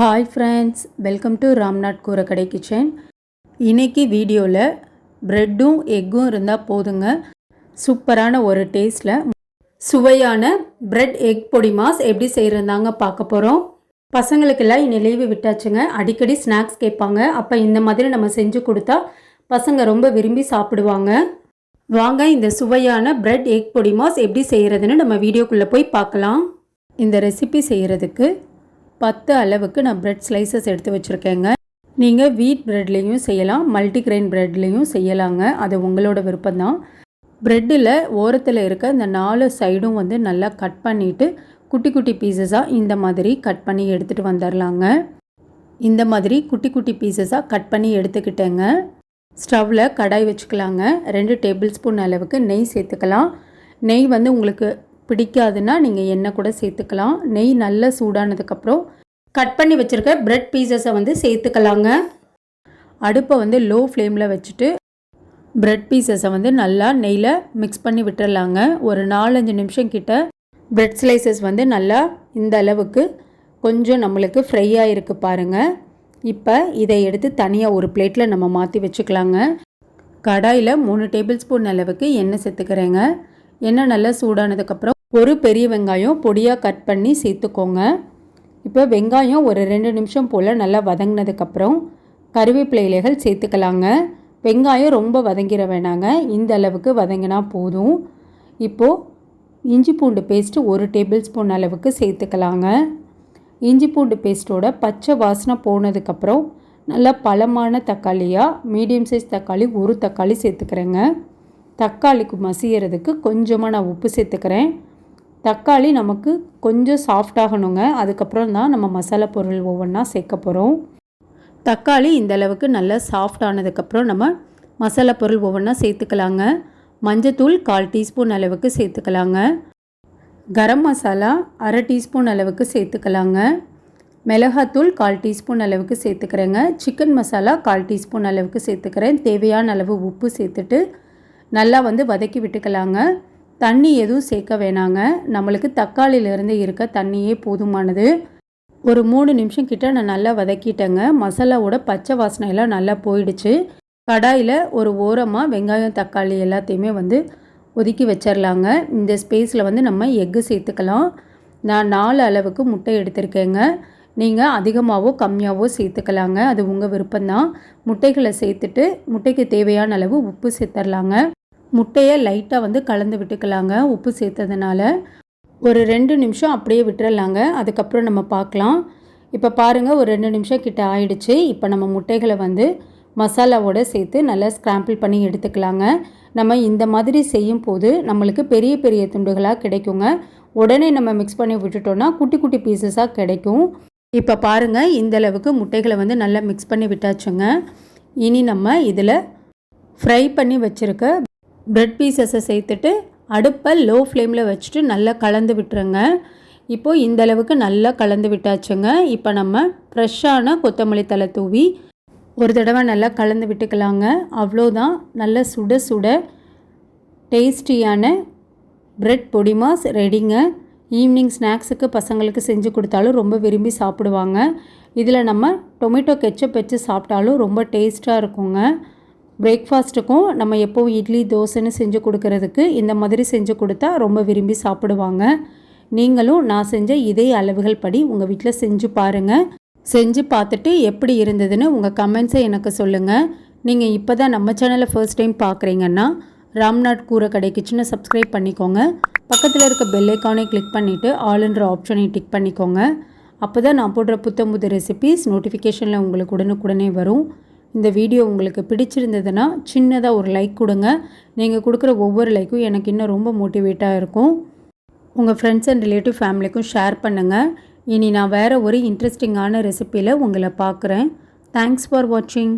Hi friends welcome to Ramnath Koorakadai kitchen இன்னைக்கு வீடியோவில் ப்ரெட்டும் எக்கும் இருந்தால் போதுங்க. சூப்பரான ஒரு டேஸ்ட்டில் சுவையான ப்ரெட் எக் பொடி மாஸ் எப்படி செய்கிறதாங்க பார்க்க போகிறோம் பசங்களுக்கெல்லாம் நிலைவு விட்டாச்சுங்க. அடிக்கடி ஸ்நாக்ஸ் கேட்பாங்க. அப்போ இந்த மாதிரி நம்ம செஞ்சு கொடுத்தா பசங்க ரொம்ப விரும்பி சாப்பிடுவாங்க. வாங்க இந்த சுவையான ப்ரெட் எக் பொடி மாஸ் எப்படி செய்கிறதுன்னு நம்ம வீடியோக்குள்ளே போய் பார்க்கலாம். இந்த ரெசிபி செய்கிறதுக்கு பத்து அளவுக்கு நான் பிரெட் ஸ்லைசஸ் எடுத்து வச்சுருக்கேங்க. நீங்கள் வீட் ப்ரெட்லேயும் செய்யலாம் மல்டிக்ரெயின் ப்ரெட்லேயும் செய்யலாங்க. அது உங்களோட விருப்பம்தான். ப்ரெட்டில் ஓரத்தில் இருக்க இந்த நாலு சைடும் வந்து நல்லா கட் பண்ணிவிட்டு குட்டி குட்டி பீசஸாக இந்த மாதிரி கட் பண்ணி எடுத்துகிட்டு வந்துடலாங்க இந்த மாதிரி குட்டி குட்டி பீசஸாக கட் பண்ணி எடுத்துக்கிட்டேங்க. ஸ்டவ்வில் கடாய் வச்சுக்கலாங்க. ரெண்டு டேபிள் ஸ்பூன் அளவுக்கு நெய் சேர்த்துக்கலாம். நெய் வந்து உங்களுக்கு பிடிக்காதுன்னா நீங்கள் எண்ணெய் கூட சேர்த்துக்கலாம். நெய் நல்லா சூடானதுக்கப்புறம் கட் பண்ணி வச்சுருக்க ப்ரெட் பீசஸை வந்து சேர்த்துக்கலாங்க. அடுப்பை வந்து லோ ஃப்ளேமில் வச்சுட்டு ப்ரெட் பீசஸை வந்து நல்லா நெய்யில் மிக்ஸ் பண்ணி விட்டுறலாங்க. ஒரு நாலஞ்சு நிமிஷம் கிட்ட ப்ரெட் ஸ்லைசஸ் வந்து நல்லா இந்த அளவுக்கு கொஞ்சம் நம்மளுக்கு ஃப்ரை ஆகிருக்கு பாருங்கள் இப்போ இதை எடுத்து தனியாக ஒரு பிளேட்டில் நம்ம மாற்றி வச்சுக்கலாங்க. கடாயில் மூணு டேபிள் ஸ்பூன் அளவுக்கு எண்ணெய் சேர்த்துக்கிறேங்க. எண்ணெய் நல்லா சூடானதுக்கப்புறம் ஒரு பெரிய வெங்காயம் பொடியாக கட் பண்ணி சேர்த்துக்கோங்க. இப்போ வெங்காயம் ஒரு ரெண்டு நிமிஷம் போல் நல்லா வதங்கினதுக்கப்புறம் கருவேப்பிலை இலைகள் சேர்த்துக்கலாங்க. வெங்காயம் ரொம்ப வதங்கிட வேணாங்க. இந்த அளவுக்கு வதங்கினா போதும். இப்போது இஞ்சி பூண்டு பேஸ்ட்டு ஒரு டேபிள் ஸ்பூன் அளவுக்கு சேர்த்துக்கலாங்க. இஞ்சி பூண்டு பேஸ்ட்டோட பச்சை வாசனை போனதுக்கப்புறம் நல்லா பழமான தக்காளியாக மீடியம் சைஸ் தக்காளி ஒரு தக்காளி சேர்த்துக்கிறேங்க. தக்காளிக்கு மசியறதுக்கு கொஞ்சமாக நான் உப்பு சேர்த்துக்கிறேன். தக்காளி நமக்கு கொஞ்சம் சாஃப்டாகணுங்க அதுக்கப்புறம் தான் நம்ம மசாலா பொருள் ஒவ்வொன்றா சேர்க்க போகிறோம் தக்காளி இந்த அளவுக்கு நல்லா சாஃப்ட் ஆனதுக்கப்புறம் நம்ம மசாலா பொருள் ஒவ்வொன்றா சேர்த்துக்கலாங்க. மஞ்சத்தூள் கால் டீஸ்பூன் அளவுக்கு சேர்த்துக்கலாங்க. கரம் மசாலா அரை டீஸ்பூன் அளவுக்கு சேர்த்துக்கலாங்க. மிளகாத்தூள் கால் டீஸ்பூன் அளவுக்கு சேர்த்துக்கிறேங்க. சிக்கன் மசாலா கால் டீஸ்பூன் அளவுக்கு சேர்த்துக்கிறேன். தேவையான அளவு உப்பு சேர்த்துட்டு நல்லா வந்து வதக்கி விட்டுக்கலாங்க. தண்ணி எதுவும் சேர்க்க வேணாங்க. நம்மளுக்கு தக்காளியிலேருந்து இருக்க தண்ணியே போதுமானது. ஒரு மூணு நிமிஷம் கிட்ட நான் நல்லா வதக்கிட்டேங்க. மசாலாவோட பச்சை வாசனை எல்லாம் நல்லா போயிடுச்சு. கடாயில் ஒரு ஓரமாக வெங்காயம் தக்காளி எல்லாத்தையுமே வந்து ஒதுக்கி வச்சிடலாங்க இந்த ஸ்பேஸில் வந்து நம்ம எக்கு சேர்த்துக்கலாம். நான் நாலு அளவுக்கு முட்டை எடுத்திருக்கேங்க. நீங்கள் அதிகமாகவோ கம்மியாகவோ சேர்த்துக்கலாங்க. அது உங்கள் விருப்பம்தான். முட்டைகளை சேர்த்துட்டு முட்டைக்கு தேவையான அளவு உப்பு சேர்த்துடலாங்க முட்டையை லைட்டாக வந்து கலந்து விட்டுக்கலாங்க. உப்பு சேர்த்ததுனால ஒரு ரெண்டு நிமிஷம் அப்படியே விட்டுறலாங்க. அதுக்கப்புறம் நம்ம பார்க்கலாம். இப்போ பாருங்கள் ஒரு ரெண்டு நிமிஷம் கிட்ட ஆயிடுச்சு. இப்போ நம்ம முட்டைகளை வந்து மசாலாவோட சேர்த்து நல்லா ஸ்க்ராம்பிள் பண்ணி எடுத்துக்கலாங்க. நம்ம இந்த மாதிரி செய்யும் போது நம்மளுக்கு பெரிய பெரிய துண்டுகளாக கிடைக்குங்க. உடனே நம்ம மிக்ஸ் பண்ணி விட்டுட்டோன்னா குட்டி குட்டி பீசஸாக கிடைக்கும். இப்போ பாருங்கள் இந்த அளவுக்கு முட்டைகளை வந்து நல்லா மிக்ஸ் பண்ணி விட்டாச்சுங்க. இனி நம்ம இதில் ஃப்ரை பண்ணி வச்சுருக்க பிரெட் பீசஸை சேர்த்துட்டு அடுப்பை லோ ஃப்ளேமில் வச்சுட்டு நல்லா கலந்து விட்டுருங்க. இப்போது இந்தளவுக்கு நல்லா கலந்து விட்டாச்சுங்க. இப்போ நம்ம ஃப்ரெஷ்ஷான கொத்தமல்லி தலை தூவி ஒரு தடவை நல்லா கலந்து விட்டுக்கலாங்க. அவ்வளோதான். நல்லா சுட சுட டேஸ்டியான பிரெட் பொடிமாஸ் ரெடிங்க ஈவினிங் ஸ்நாக்ஸுக்கு பசங்களுக்கு செஞ்சு கொடுத்தாலும் ரொம்ப விரும்பி சாப்பிடுவாங்க. இதில் நம்ம டொமேட்டோ கெச்சப் வச்சு சாப்பிட்டாலும் ரொம்ப டேஸ்ட்டாக இருக்குங்க. பிரேக்ஃபாஸ்ட்டுக்கும் நம்ம எப்போவும் இட்லி தோசைன்னு செஞ்சு கொடுக்கறதுக்கு இந்த மாதிரி செஞ்சு கொடுத்தா ரொம்ப விரும்பி சாப்பிடுவாங்க. நீங்களும் நான் செஞ்ச இதே அளவுகள் படி உங்கள் வீட்டில் செஞ்சு பாருங்கள் செஞ்சு பார்த்துட்டு எப்படி இருந்ததுன்னு உங்கள் கமெண்ட்ஸை எனக்கு சொல்லுங்கள் நீங்கள் இப்போ தான் நம்ம சேனலை ஃபர்ஸ்ட் டைம் பார்க்குறீங்கன்னா ராம்நாட் கூரை கடை கிச்சனை சப்ஸ்கிரைப் பண்ணிக்கோங்க. பக்கத்தில் இருக்க பெல்லைக்கானே கிளிக் பண்ணிவிட்டு ஆல்ன்ற ஆப்ஷனை டிக் பண்ணிக்கோங்க. அப்போ தான் நான் போடுற புத்தம் புது ரெசிபீஸ் நோட்டிஃபிகேஷனில் உங்களுக்கு உடனுக்குடனே வரும். இந்த வீடியோ உங்களுக்கு பிடிச்சிருந்ததுன்னா சின்னதாக ஒரு லைக் கொடுங்க. நீங்கள் கொடுக்குற ஒவ்வொரு லைக்கும் எனக்கு இன்னும் ரொம்ப மோட்டிவேட்டாக இருக்கும். உங்கள் ஃப்ரெண்ட்ஸ் அண்ட் ரிலேட்டிவ் ஃபேமிலிக்கும் ஷேர் பண்ணுங்கள் இனி நான் வேறு ஒரு இன்ட்ரெஸ்டிங்கான ரெசிப்பியில் உங்களை பார்க்குறேன். தேங்க்ஸ் ஃபார் வாட்சிங்